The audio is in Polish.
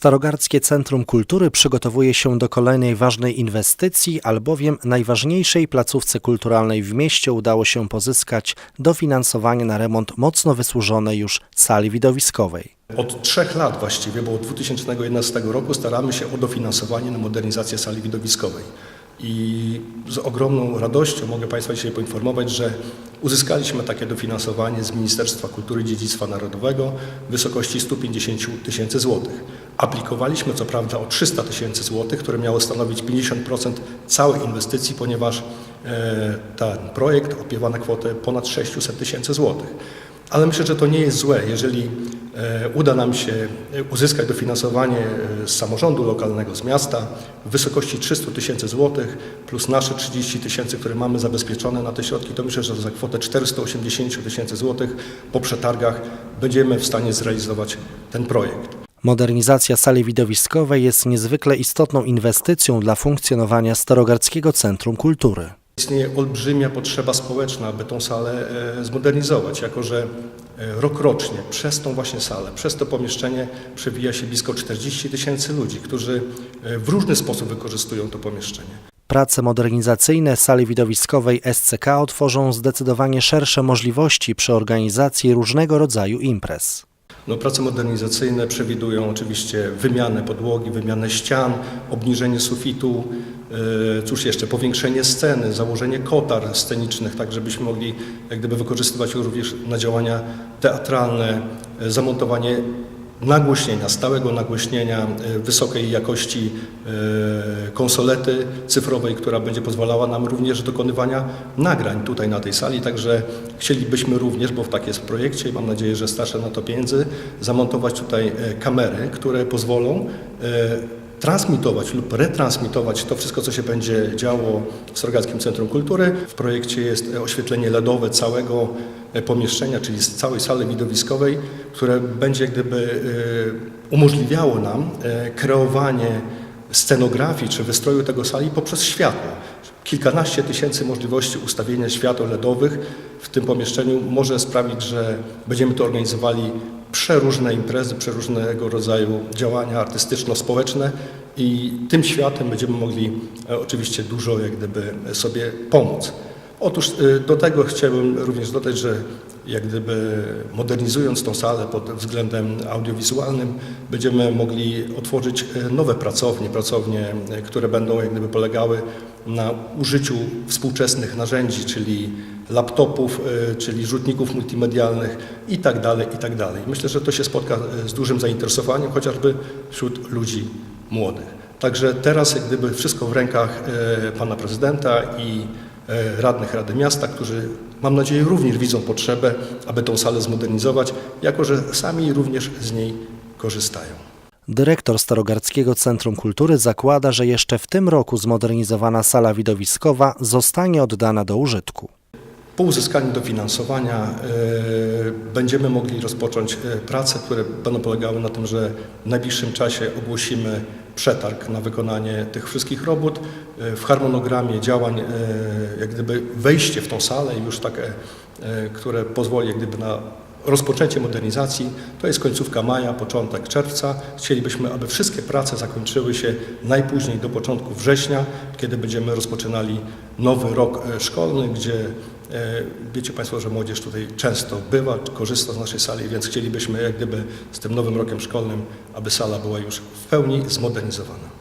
Starogardzkie Centrum Kultury przygotowuje się do kolejnej ważnej inwestycji, albowiem najważniejszej placówce kulturalnej w mieście udało się pozyskać dofinansowanie na remont mocno wysłużonej już sali widowiskowej. Od trzech lat właściwie, bo od 2011 roku staramy się o dofinansowanie na modernizację sali widowiskowej. I z ogromną radością mogę Państwa dzisiaj poinformować, że uzyskaliśmy takie dofinansowanie z Ministerstwa Kultury i Dziedzictwa Narodowego w wysokości 150 tysięcy złotych. Aplikowaliśmy co prawda o 300 tysięcy złotych, które miało stanowić 50% całej inwestycji, ponieważ e, ten projekt opiewa na kwotę ponad 600 tysięcy złotych. Ale myślę, że to nie jest złe, jeżeli uda nam się e, uzyskać dofinansowanie e, z samorządu lokalnego, z miasta w wysokości 300 tysięcy złotych plus nasze 30 tysięcy, które mamy zabezpieczone na te środki, to myślę, że za kwotę 480 tysięcy złotych po przetargach będziemy w stanie zrealizować ten projekt. Modernizacja sali widowiskowej jest niezwykle istotną inwestycją dla funkcjonowania Starogardzkiego Centrum Kultury. Istnieje olbrzymia potrzeba społeczna, aby tą salę e, zmodernizować, jako że e, rokrocznie przez tą właśnie salę, przez to pomieszczenie przewija się blisko 40 tysięcy ludzi, którzy e, w różny sposób wykorzystują to pomieszczenie. Prace modernizacyjne sali widowiskowej SCK otworzą zdecydowanie szersze możliwości przy organizacji różnego rodzaju imprez. No, prace modernizacyjne przewidują oczywiście wymianę podłogi, wymianę ścian, obniżenie sufitu, cóż jeszcze, powiększenie sceny, założenie kotar scenicznych, tak żebyśmy mogli jak gdyby wykorzystywać również na działania teatralne, e, zamontowanie nagłośnienia, stałego nagłośnienia e, wysokiej jakości e, konsolety cyfrowej, która będzie pozwalała nam również dokonywania nagrań tutaj na tej sali. Także chcielibyśmy również, bo tak jest w projekcie i mam nadzieję, że starsze na to pieniędzy, zamontować tutaj e, kamery, które pozwolą e, transmitować lub retransmitować to wszystko, co się będzie działo w Starogackim Centrum Kultury. W projekcie jest oświetlenie LEDowe całego e, pomieszczenia, czyli z całej sali widowiskowej, które będzie gdyby e, umożliwiało nam e, kreowanie scenografii czy wystroju tego sali poprzez światło. Kilkanaście tysięcy możliwości ustawienia świateł LEDowych w tym pomieszczeniu może sprawić, że będziemy to organizowali przeróżne imprezy, przeróżnego rodzaju działania artystyczno-społeczne i tym światem będziemy mogli e, oczywiście dużo jak gdyby sobie pomóc. Otóż e, do tego chciałbym również dodać, że jak gdyby modernizując tą salę pod względem audiowizualnym, będziemy mogli otworzyć e, nowe pracownie, pracownie, e, które będą jak gdyby polegały na użyciu współczesnych narzędzi, czyli laptopów, e, czyli rzutników multimedialnych i tak dalej, i tak. Myślę, że to się spotka z dużym zainteresowaniem, chociażby wśród ludzi młodych. Także teraz jak gdyby wszystko w rękach pana prezydenta i radnych Rady Miasta, którzy mam nadzieję również widzą potrzebę, aby tą salę zmodernizować, jako że sami również z niej korzystają. Dyrektor Starogardzkiego Centrum Kultury zakłada, że jeszcze w tym roku zmodernizowana sala widowiskowa zostanie oddana do użytku. Po uzyskaniu dofinansowania e, będziemy mogli rozpocząć e, prace, które będą polegały na tym, że w najbliższym czasie ogłosimy przetarg na wykonanie tych wszystkich robót. E, w harmonogramie działań, e, jak gdyby wejście w tą salę już takie, e, które pozwoli jak gdyby na rozpoczęcie modernizacji, to jest końcówka maja, początek czerwca. Chcielibyśmy, aby wszystkie prace zakończyły się najpóźniej do początku września, kiedy będziemy rozpoczynali nowy rok szkolny, gdzie wiecie Państwo, że młodzież tutaj często bywa, korzysta z naszej sali, więc chcielibyśmy jak gdyby z tym nowym rokiem szkolnym, aby sala była już w pełni zmodernizowana.